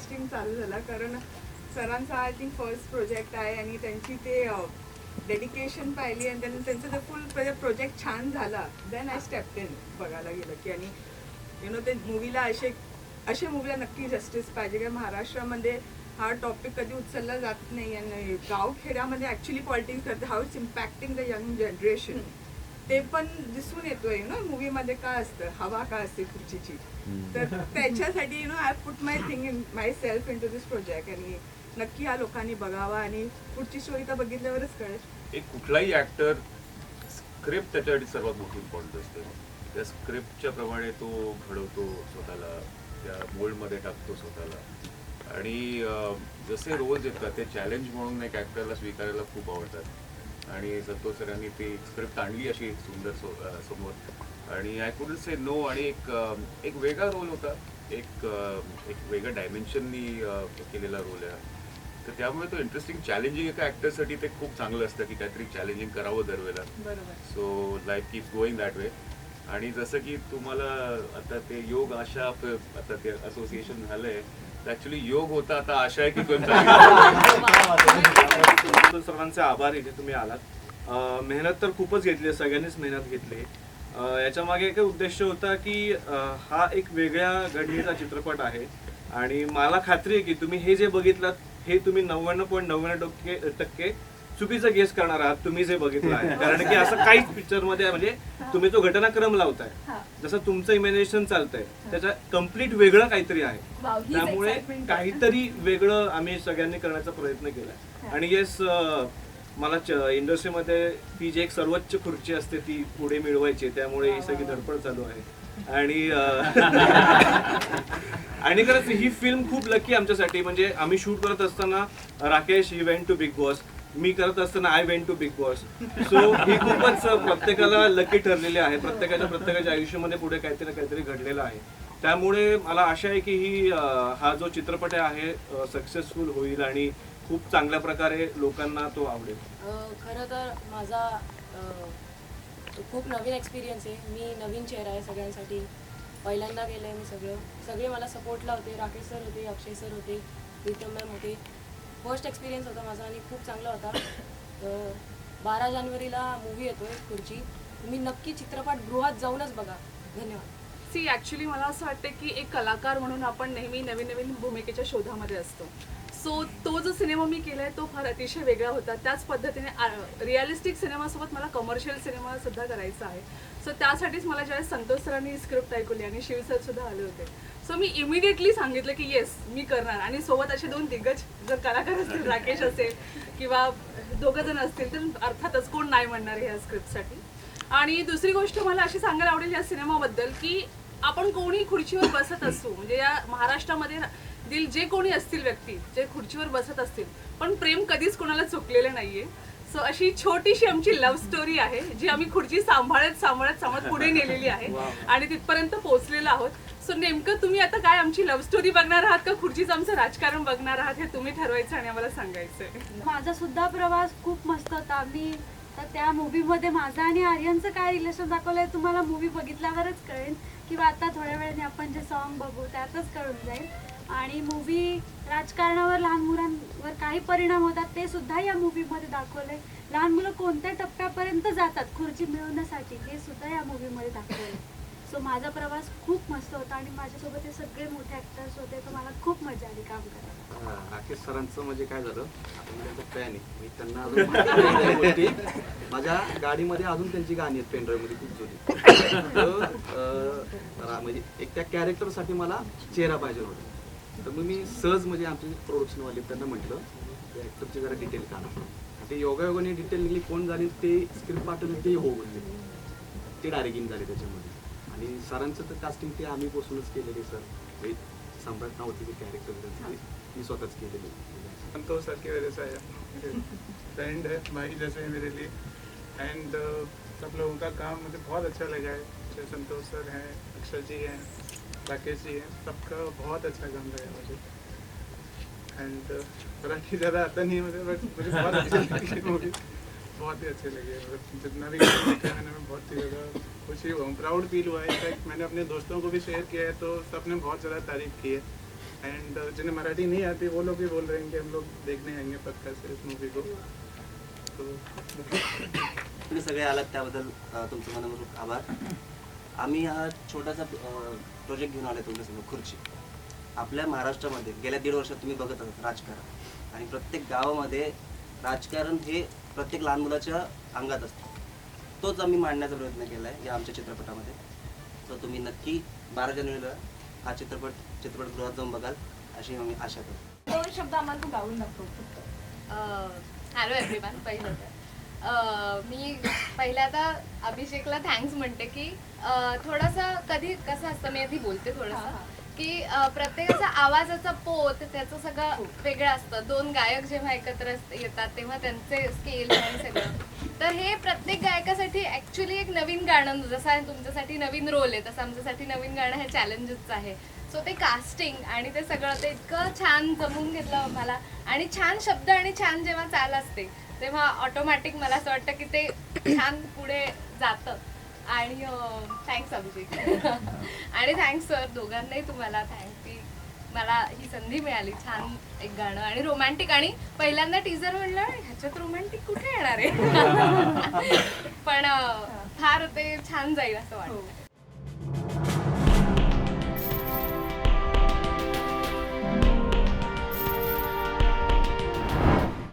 Interesting चालू झाला. कारण सरांचा आय थिंक फर्स्ट प्रोजेक्ट आहे आणि त्यांची ते डेडिकेशन पाहिली आणि त्यांनी त्यांचं जर फुल प्रोजेक्ट छान झाला देन आय स्टेप इन बघायला गेलं की आणि यु नो ते मूवीला असे असे मूवीला नक्की जस्टिस पाहिजे. कारण महाराष्ट्रामध्ये हा टॉपिक कधी उचलला जात नाही आणि गावखेड्यामध्ये ॲक्च्युली पॉलिटिक्स करते. How it's impacting the young generation ते पण दिसून येतोय यु नो मूवीमध्ये काय असतं हवा काय असते खुर्चीची. तर त्याच्यासाठी you know I put my thing in myself into this project आणि नक्की हा लोकांनी बघावा आणि पुढची स्टोरी तर बघितल्यावरच कळेल. एक कुठलाही ऍक्टर स्क्रिप्ट त्याच्यासाठी सर्वात मोठी इम्पॉर्टंट असते. त्या स्क्रिप्टच्या प्रमाणे तो घडवतो स्वतःला त्या मोल्डमध्ये टाकतो स्वतःला. आणि जसे रोल्स येतात ते चॅलेंज म्हणून एक ऍक्टरला स्वीकारायला खूप आवडतात. आणि संतोष सरांनी ती स्क्रिप्ट आणली अशी सुंदर सो समोर. आणि आय कुड से नो आणि एक एक वेगळा रोल होता. एक एक वेगळ्या डायमेन्शननी केलेला रोल आहे तर त्यामुळे तो इंटरेस्टिंग चॅलेंजिंग एका ऍक्टरसाठी ते खूप चांगलं असतं की काहीतरी चॅलेंजिंग करावं दरवेळेला. So life keeps going that way आणि जसं की तुम्हाला आता ते योग आशा आता ते असोसिएशन झालंय. ऍक्च्युली योग होता आता आशा आहे की कोण तर सर्वांचे आभार इथे तुम्ही आलात. अं, मेहनत तर खूपच घेतली सगळ्यांनीच मेहनत घेतली याच्या मागे एक उद्देश होता की हा एक वेगळ्या घडणीचा चित्रपट आहे. आणि मला खात्री आहे की तुम्ही हे जे बघितलात हे तुम्ही नव्याण्णव पॉईंट नव्याण्णव टक्के टक्के चुकीचं गेस करणार आहात तुम्ही जे बघितलं आहे. कारण की असं काहीच पिक्चरमध्ये म्हणजे तुम्ही तो घटनाक्रम लावताय जसं तुमचं इमॅजिनेशन चालतंय त्याच्या कंप्लीट वेगळं काहीतरी आहे. त्यामुळे. काहीतरी वेगळं आम्ही सगळ्यांनी करण्याचा प्रयत्न केलाय. आणि येस मला इंडस्ट्रीमध्ये ती जी एक सर्वोच्च खुर्ची असते ती पुढे मिळवायची त्यामुळे ही सगळी धडपड चालू आहे. आणि आणि खरंच ही फिल्म खूप लकी आमच्यासाठी. म्हणजे आम्ही शूट करत असताना Rakesh he went to Bigg Boss मी करत असताना I went to Bigg Boss so ही खूपच प्रत्येकाला लकी ठरलेली आहे. प्रत्येकाच्या प्रत्येकाच्या आयुष्यामध्ये पुढे काहीतरी ना काहीतरी घडलेलं आहे. त्यामुळे मला आशा आहे की ही हा जो चित्रपट आहे सक्सेसफुल होईल आणि खूप चांगल्या प्रकारे लोकांना तो आवडेल. खरं तर माझा खूप नवीन एक्सपिरियन्स आहे. मी नवीन चेहरा आहे सगळ्यांसाठी. पहिल्यांदा गेलं आहे मी सगळं. सगळे मला सपोर्टला होते. राकेश सर होते अक्षय सर होते प्रीतम मॅम होते. फर्स्ट एक्सपिरियन्स होता माझा आणि खूप चांगला होता. बारा जानेवारीला मूवी येतो आहे पुढची तुम्ही नक्की चित्रपटगृहात जाऊनच बघा. धन्यवाद. सी ॲक्च्युली मला असं वाटतं की एक कलाकार म्हणून आपण नेहमी नवीन नवीन भूमिकेच्या शोधामध्ये असतो. सो तो जो सिनेमा मी केला आहे तो फार अतिशय वेगळा होता. त्याच पद्धतीने रिअलिस्टिक सिनेमासोबत मला कमर्शियल सिनेमा सुद्धा करायचा आहे. सो त्यासाठीच मला ज्यावेळेस संतोष सरांनी स्क्रिप्ट ऐकवली आणि शिव सर सुद्धा आले होते. सो मी इमिडिएटली सांगितलं की येस मी करणार. आणि सोबत असे दोन दिग्गज जर कलाकार असतील राकेश असेल किंवा दोघं जण असतील तर अर्थातच कोण नाही म्हणणार ह्या स्क्रिप्टसाठी आणि दुसरी गोष्ट मला अशी सांगायला आवडेल या सिनेमाबद्दल की आपण कोणी खुर्चीवर बसत असू म्हणजे या महाराष्ट्रामध्ये दिल जे कोणी असतील व्यक्ती जे खुर्चीवर बसत असतील पण प्रेम कधीच कोणाला चुकलेलं नाहीये. सो अशी छोटीशी आमची लव्ह स्टोरी आहे जी आम्ही खुर्ची सांभाळत सांभाळत सांभाळत पुढे नेलेली आहे. आणि तिथपर्यंत पोहोचलेलो आहोत. सो नेमकं तुम्ही आता काय आमची लव्ह स्टोरी बघणार आहात का? खुर्चीचं आमचं राजकारण बघणार आहात हे तुम्ही ठरवायचं आणि आम्हाला सांगायचं माझा सुद्धा प्रवास खूप मस्त होता. मी तर त्या मूवीमध्ये माझा आणि आर्यनचं काय रिलेशन दाखवलंय तुम्हाला मूवी बघितल्यावरच कळेल किंवा आता थोड्या वेळाने आपण जे सॉन्ग बघू त्यातच कळून जाईल. आणि मूवी राजकारणावर लहान मुलांवर काही परिणाम होतात ते सुद्धा या मूवीमध्ये दाखवले लहान मुलं कोणत्या टप्प्यापर्यंत जातात? खुर्ची मिळवण्यासाठी हे सुद्धा या मूवीमध्ये दाखवले माझा प्रवास खूप मस्त होता आणि माझ्यासोबत हे सगळे मोठे ॲक्टर्स होते तर मला खूप मजा आली काम करायला. हा, राकेश सरांचं म्हणजे काय झालं? आता मी त्यांचं फॅन आहे. मी त्यांना अजून माहिती नाही त्या गोष्टी. माझ्या गाडीमध्ये अजून त्यांची गाणी आहेत पेनड्राईव्हमध्ये खूप जुनी. तर, अं, रा- म्हणजे एक त्या कॅरेक्टरसाठी मला चेहरा पाहिजे होता. तर मग मी सहज म्हणजे आमचे प्रोडक्शनवाले त्यांना म्हटलं त्या ॲक्टरची जरा डिटेल काढा. ते योगायोगाने डिटेल निघली कोण झाली ते स्क्रिप्ट पाठवली ते हो बोलले ते डायरेक्ट इन झाले त्याच्यामध्ये. आणि सरांचं तर कास्टिंग ते आम्ही बसूनच केलेली सर. म्हणजे सम्राट नाव होते ते कॅरेक्टर मी स्वतःच केलेले संतोष सर की वजह से आया फ्रेंड है भाई जैसे मेरे लिए. एंड uh, सब लोगों का काम मुझे बहुत अच्छा लगा है. जैसे संतोष सर हैं अक्षर जी हैं राकेश जी हैं सबका बहुत अच्छा काम लगा मुझे. एंड uh, बड़ा ही ज़्यादा आता नहीं है मुझे बट मुझे बहुत अच्छी लगी मूवी. बहुत ही अच्छे लगे जितना भी देखा मैंने बहुत ही ज़्यादा खुशी हुआ प्राउड फील हुआ है। इनफैक्ट मैंने अपने दोस्तों को भी शेयर किया है तो सबने बहुत ज़्यादा तारीफ की है। एंड जिन्हें मराठी नहीं आती वो लोग भी बोल रहे हैं कि हम लोग देखने आएंगे पक्का से इस मूवी को। तो तुम्ही सगळे आलात त्याबद्दल तुमचं मनपूर्वक आभार. आम्ही हा छोटासा प्रोजेक्ट घेऊन आलो तुमच्यासमोर खुर्ची. आपल्या महाराष्ट्रामध्ये गेल्या दीड वर्षात तुम्ही बघत आहात राजकारण. आणि प्रत्येक गावामध्ये राजकारण हे प्रत्येक लहान मुलाच्या अंगात असतं. तोच आम्ही मांडण्याचा प्रयत्न केला आहे या आमच्या चित्रपटामध्ये. तर तुम्ही नक्की बारा जानेवारीला हा चित्रपट चित्रपटगृहात जाऊन बघाल अशी आम्ही आशा करतो. दोन शब्द आम्हाला तू गाऊन फक्त हॅलो एव्हरीवन पहिलं तर. मी पहिल्यांदा अभिषेकला थँक्स म्हणते की थोडासा कधी कसं असतं मी आधी बोलते थोडंसं. की प्रत्येकाचा आवाजाचा पोत त्याचं सगळं वेगळं असतं. दोन गायक जेव्हा एकत्र अस- येतात तेव्हा त्यांचे स्केल आणि सगळं. तर हे प्रत्येक गायकासाठी ऍक्च्युली एक नवीन गाणं जसं तुमच्यासाठी नवीन रोल आहे तसं आमच्यासाठी नवीन गाणं हे चॅलेंजेसचं आहे. सो ते कास्टिंग आणि ते सगळं ते इतकं छान जमून घेतलं मला आणि छान शब्द आणि छान जेव्हा चाल असते तेव्हा ऑटोमॅटिक मला असं वाटतं की ते छान पुढे जातं. आणि थँक्स अभिषेक आणि थँक्स सर दोघांनाही तुम्हाला थँक्स की मला ही संधी मिळाली. छान एक गाणं. आणि रोमॅन्टिक आणि पहिल्यांदा टीजर म्हणलं ह्याच्यात रोमॅन्टिक कुठे येणार आहे? पण फार ते छान जाईल असं वाटतं